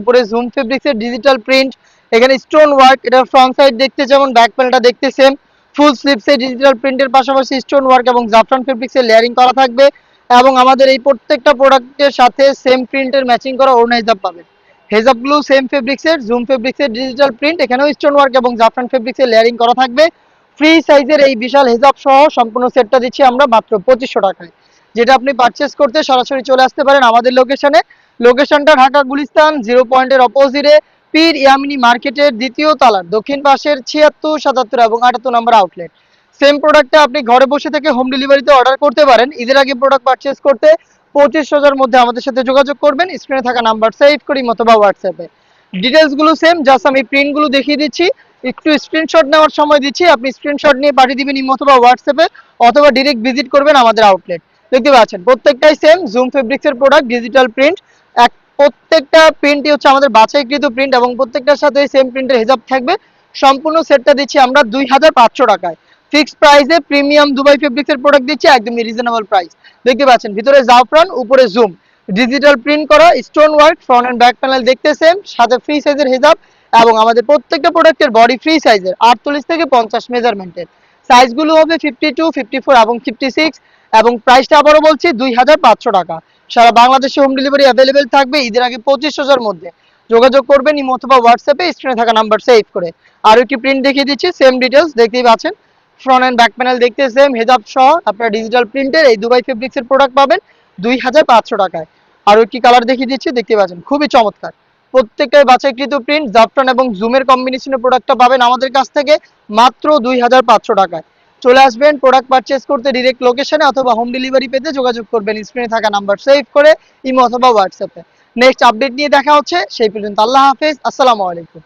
উপরে zoom fabrics এর digital print এখানে স্টোন ওয়ার্ক এটা ফ্রন্ট সাইড দেখতে যেমন ব্যাক প্যানেলটা দেখতে সেম ফুল স্লিপস এর ডিজিটাল প্রিন্টের পাশাপাশি স্টোন ওয়ার্ক এবং জাফরান ফেব্রিক্স এর লেয়ারিং করা থাকবে এবং আমাদের এই প্রত্যেকটা প্রোডাক্টের সাথে সেম প্রিন্টের ম্যাচিং করা ওড়না হিজাব পাবেন। হেজাবগুলো সেম ফেব্রিক্স এর জুম ফেব্রিক্স এর ডিজিটাল প্রিন্ট এখানেও স্টোন ওয়ার্ক এবং জাফরান ফেব্রিক্স এর লেয়ারিং করা থাকবে। ফ্রি সাইজের এই বিশাল হেজাব সহ সম্পূর্ণ সেটটা দিচ্ছি আমরা মাত্র পঁচিশশো টাকায়। যেটা আপনি পারচেস করতে সরাসরি চলে আসতে পারেন আমাদের লোকেশনে লোকেশনটা ঢাকা গুলিস্তান, জিরো পয়েন্টের অপোজিটে পীর ইয়ামিনী মার্কেটের দ্বিতীয় তলার দক্ষিণ পাশের ছিয়াত্তর, সাতাত্তর এবং আটাত্তর নম্বর আউটলেট সেম প্রোডাক্টটা আপনি ঘরে বসে থেকে হোম ডেলিভারিতে অর্ডার করতে পারেন। ঈদের আগে প্রোডাক্ট পারচেস করতে পঁচিশ হাজার মধ্যে আমাদের সাথে যোগাযোগ করবেন। স্ক্রিনে থাকা নাম্বার সেভ করি অথবা হোয়াটসঅ্যাপে ডিটেলসগুলো সেম জাস্ট আমি প্রিন্টগুলো দেখিয়ে দিচ্ছি। একটু স্ক্রিনশট নেওয়ার সময় দিচ্ছি। আপনি স্ক্রিনশট নিয়ে পাঠিয়ে দিবেন অথবা হোয়াটসঅ্যাপে অথবা ডিরেক্ট ভিজিট করবেন আমাদের আউটলেট দেখতে পাচ্ছেন, প্রত্যেকটাই সেম জুম ফেব্রিক্স এর প্রোডাক্ট ডিজিটাল প্রিন্ট এক, প্রত্যেকটা প্রিন্টই হচ্ছে আমাদের বাছাইকৃত প্রিন্ট এবং প্রত্যেকটার সাথে সেম প্রিন্টের হিসাব থাকবে। সম্পূর্ণ সেটটা দিচ্ছি আমরা দুই হাজার পাঁচশো টাকায়। ফিক্সড প্রাইসে প্রিমিয়াম দুবাই ফেব্রিক্স এর প্রোডাক্ট দিচ্ছি, একদমই রিজনেবল প্রাইস দেখতে পাচ্ছেন, ভিতরে জাফরান উপরে জুম ডিজিটাল প্রিন্ট করা stone work front and back panel দেখতে সেম সাথে ফ্রি সাইজের হিসাব এবং আমাদের প্রত্যেকটা প্রোডাক্টের বডি ফ্রি সাইজের আটচল্লিশ থেকে পঞ্চাশ মেজারমেন্টের সাইজগুলো হবে ফিফটি টু ফিফটি ফোর এবং ফিফটি সিক্স এবং প্রাইসটা আবারও বলছি দুই হাজার পাঁচশো টাকা। সারা বাংলাদেশে হোম ডেলিভারি অ্যাভেলেবেল থাকবে ঈদের আগে পঁচিশ হাজার মধ্যে। যোগাযোগ করবেন ইমো অথবা হোয়াটসঅ্যাপে স্ক্রিনে থাকা নাম্বার সেভ করে। আর একটি প্রিন্ট দেখিয়ে দিচ্ছি সেম ডিটেলস দেখতেই পাচ্ছেন। ফ্রন্ট এন্ড ব্যাক প্যানেল দেখতে সেম হেজাব সহ আপনারা ডিজিটাল প্রিন্টের এই দুবাই ফেব্রিক্স এর প্রোডাক্ট পাবেন দুই হাজার পাঁচশো টাকায়। আর একটি কালার দেখিয়ে দিচ্ছি দেখতে পাচ্ছেন, খুবই চমৎকার। প্রত্যেকটাই বাছাইকৃত প্রিন্ট জাফরান এবং জুমের কম্বিনেশনের প্রোডাক্টটা পাবেন আমাদের কাছ থেকে মাত্র দুই হাজার পাঁচশো টাকায়। চলে আসবেন প্রোডাক্ট পারচেস করতে ডিরেক্ট লোকেশনে অথবা হোম ডেলিভারি পেতে যোগাযোগ করবেন স্ক্রিনে থাকা নাম্বার সেভ করে, ইমো অথবা হোয়াটসঅ্যাপে নেক্সট আপডেট নিয়ে দেখা হচ্ছে, সেই পর্যন্ত আল্লাহ হাফেজ, আসসালামু আলাইকুম।